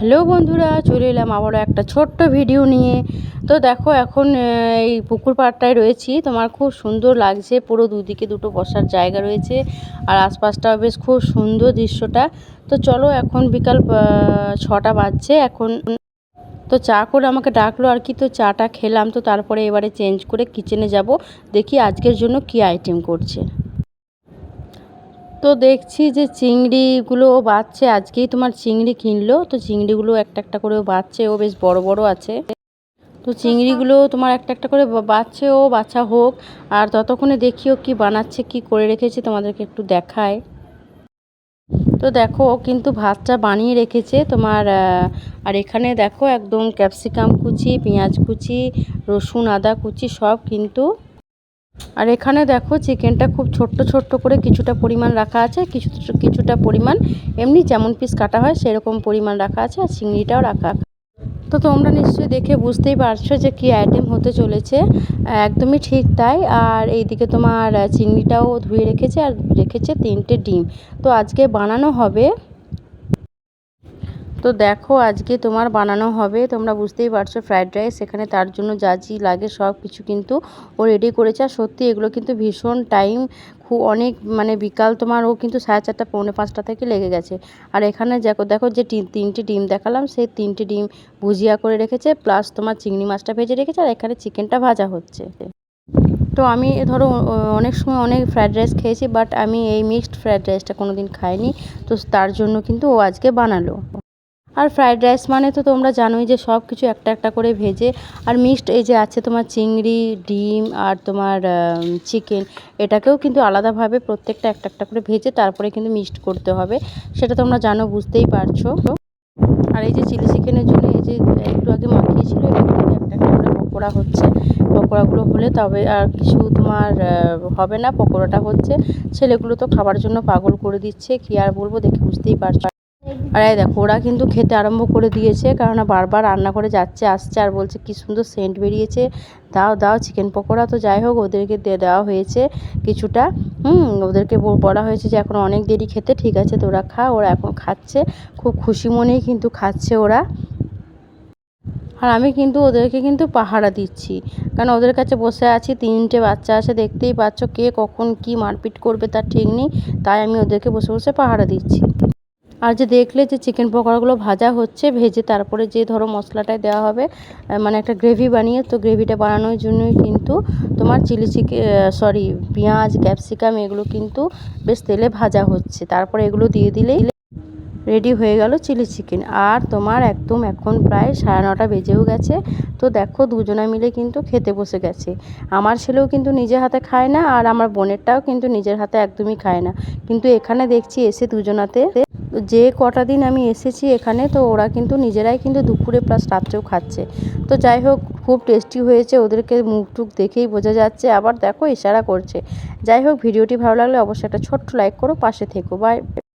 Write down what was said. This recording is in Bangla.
হ্যালো বন্ধুরা, চলে এলাম আবারও একটা ছোট্ট ভিডিও নিয়ে। তো দেখো এখন এই পুকুর পাড়টায় রয়েছি। তোমার খুব সুন্দর লাগছে, পুরো দুদিকে দুটো বসার জায়গা রয়েছে আর আশপাশটাও বেশ খুব সুন্দর দৃশ্যটা। তো চলো এখন বিকাল ছটা বাজছে এখন। তো চা করে আমাকে ডাকলো আর কি, তো চাটা খেলাম। তো তারপরে এবারে চেঞ্জ করে কিচেনে যাব, দেখি আজকের জন্য কি আইটেম করছে। তো দেখছি যে চিংড়িগুলো ও বাচ্ছে। আজকেই তোমার চিংড়ি কিনলো। তো চিংড়িগুলো একটা একটা করে ও বাচ্ছে। ও বেশ বড় বড় আছে। তো চিংড়িগুলো তোমার একটা একটা করে বা- বাচ্ছে ও বাচ্চা হোক। আর ততক্ষণে দেখিও কি বানাচ্ছে কি করে রেখেছে তোমাদেরকে একটু দেখায়। তো দেখো ও কিন্তু ভাতটা বানিয়ে রেখেছে তোমার আর এখানে দেখো একদম ক্যাপসিকাম কুচি পেঁয়াজ কুচি রসুন আদা কুচি সব কিন্তু আর এখানে দেখো চিকেনটা খুব ছোট্ট ছোট্ট করে কিছুটা পরিমাণ রাখা আছে, কিছু কিছুটা পরিমাণ, এমনি যেমন পিস কাটা হয় সেরকম পরিমাণ রাখা আছে আর চিংড়িটাও রাখা তো তোমরা নিশ্চয়ই দেখে বুঝতেই পারছ যে কী আইটেম হতে চলেছে, একদমই ঠিক তাই। আর এইদিকে তোমার চিংড়িটাও ধুয়ে রেখেছে আর রেখেছে তিনটে ডিম। তো আজকে বানানো হবে তো দেখো আজকে তোমার বানানো হবে। তোমরা বুঝতেই পারছ ফ্রায়েড রাইস এখানে তার জন্য যা যী লাগে সব কিছু কিন্তু ও রেডি করেছে। আর সত্যি এগুলো কিন্তু ভীষণ টাইম খুব অনেক মানে বিকাল তোমার ও কিন্তু সাড়ে চারটা, পৌনে পাঁচটা থেকে লেগে গেছে। আর এখানে দেখো দেখো যে তিনটে ডিম দেখালাম, সেই তিনটে ডিম ভুজিয়া করে রেখেছে প্লাস তোমার চিংড়ি মাছটা ভেজে রেখেছে, আর এখানে চিকেনটা ভাজা হচ্ছে। তো আমি ধরো অনেক সময় অনেক ফ্রায়েড রাইস খেয়েছি বাট আমি এই মিক্সড ফ্রায়েড রাইসটা কোনো দিন খাইনি। তো তার জন্য কিন্তু ও আজকে বানালো। আর ফ্রায়েড রাইস মানে তো তোমরা জানোই যে সব কিছু একটা একটা করে ভেজে, আর মিক্সড এই যে আছে তোমার চিংড়ি, ডিম আর তোমার চিকেন এটাকেও কিন্তু আলাদাভাবে প্রত্যেকটা একটা একটা করে ভেজে তারপরে কিন্তু মিক্সড করতে হবে। সেটা তোমরা জানো, বুঝতেই পারছ। আর এই যে চিলি চিকেনের জন্য এই যে একটু আগে মাখিয়েছিল এটা কিন্তু একটা একটা করে পকোড়া হচ্ছে। পকোড়াগুলো হলে তবে আর কিছু তোমার হবে না, পকোড়াটা হচ্ছে। ছেলেগুলো তো খাবার জন্য পাগল করে দিচ্ছে, কি আর বলব দেখে বুঝতেই পারছ। আর এই দেখো, ওরা কিন্তু খেতে আরম্ভ করে দিয়েছে, কেননা বারবার রান্না করে যাচ্ছে, আসছে আর বলছে কি সুন্দর সেন্ট বেরিয়েছে। দাও দাও চিকেন পকোড়া, তো যাই হোক, ওদেরকে দিয়ে দেওয়া হয়েছে কিছুটা। হুম, ওদেরকে বলা হয়েছে যে এখন অনেক দেরি খেতে, ঠিক আছে, তোরা খা, ওরা এখন খাচ্ছে। খুব খুশি মনেই কিন্তু খাচ্ছে ওরা। আর আমি কিন্তু ওদেরকে কিন্তু পাহারা দিচ্ছি, কারণ ওদের কাছে বসে আছি, তিনটে বাচ্চা আছে, দেখতেই পাচ্ছ কে কখন কি মারপিট করবে, তার ঠিক নেই। তাই আমি ওদেরকে বসে বসে পাহারা দিচ্ছি। আর যে দেখলে যে চিকেন পকোড়াগুলো ভাজা হচ্ছে, ভেজে তারপরে যে ধরো মশলাটায় দেওয়া হবে মানে একটা গ্রেভি বানিয়ে, তো গ্রেভিটা বানানোর জন্যই কিন্তু তোমার চিলি চিকেন সরি পেঁয়াজ ক্যাপসিকাম এগুলো কিন্তু বেশ তেলে ভাজা হচ্ছে। তারপরে এগুলো দিয়ে দিলেই রেডি হয়ে গেল চিলি চিকেন আর তোমার একদম এখন প্রায় সাড়ে নটা বেজেও গেছে, তো দেখো দুজনে মিলে কিন্তু খেতে বসে গেছে। আমার ছেলেও কিন্তু নিজের হাতে খায় না, আর আমার বোনেরটাও কিন্তু নিজের হাতে একদমই খায় না। কিন্তু এখানে দেখছি এসে দুজনাতে যে কটা দিন আমি এসেছি এখানে, তো ওরা কিন্তু নিজেরাই কিন্তু দুপুরে প্লাস রাত্রেও খাচ্ছে। তো যাই হোক, খুব টেস্টি হয়েছে, ওদেরকে মুখ টুক দেখেই বোঝা যাচ্ছে, আবার দেখো ইশারা করছে। যাই হোক, ভিডিওটি ভালো লাগলে অবশ্যই একটা ছোট্ট লাইক করো, পাশে থেকো বাই